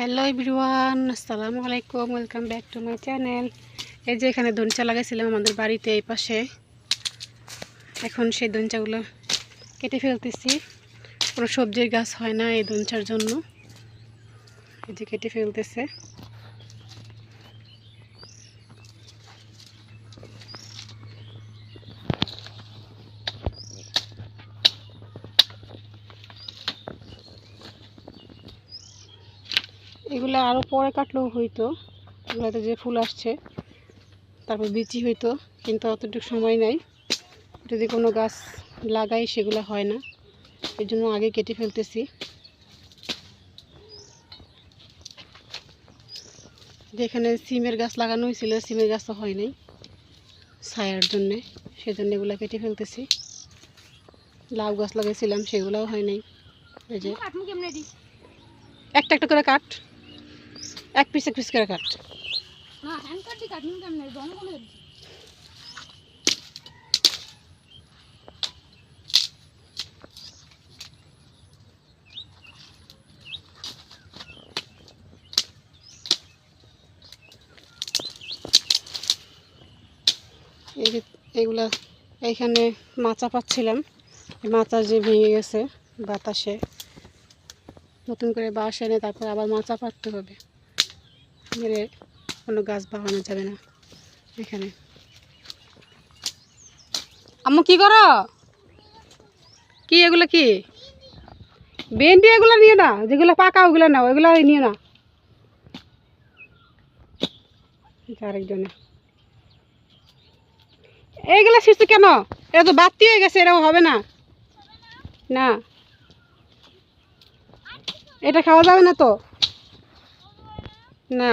Hello everyone আসসালামু আলাইকুম welcome back to my channel এই যে এখানে দঞ্চা লাগাইছিলাম আমাদের বাড়িতে এই পাশে। এখন সেই দঞ্চাগুলো কেটে ফেলতেছি। কোনো সবজির গাছ হয় না এই দঞ্চার জন্য। এই যে কেটে ফেলতেছে। এগুলো আরও পরে কাটলেও হইতো এগুলোতে যে ফুল আসছে তারপর বিচি হইতো কিন্তু অতটুকু সময় নাই। যদি কোনো গাছ লাগাই সেগুলো হয় না। এর জন্য আগে কেটে ফেলতেছি। যেখানে সিমের গাছ লাগানো হয়েছিল সিমের গাছ তো হয় নাই ছায়ার জন্যে সেজন্য এগুলো কেটে ফেলতেছি। লাউ গাছ লাগাইছিলাম সেগুলোও হয় নাই। এই যে। একটা একটা করে কাট। এক পিস এক পিস করে কাট। এই যে এগুলা এইখানে মাচা পাচ্ছিলাম। মাচা যে ভেঙে গেছে বাতাসে নতুন করে বাঁশ এনে তারপর আবার মাচা পাততে হবে। মেরে কোনো গাছ বাগানো যাবে না এখানে। আম্মু, কি করো? কি এগুলো কি? ভেন্ডি এগুলো নিয়ে না, যেগুলো পাকা ওগুলো নাও, এগুলো নিয়ে না। আরেকজনে এইগুলো শিশু কেন? এটা তো বাতি হয়ে গেছে এরকম হবে না। না। এটা খাওয়া যাবে না তো? না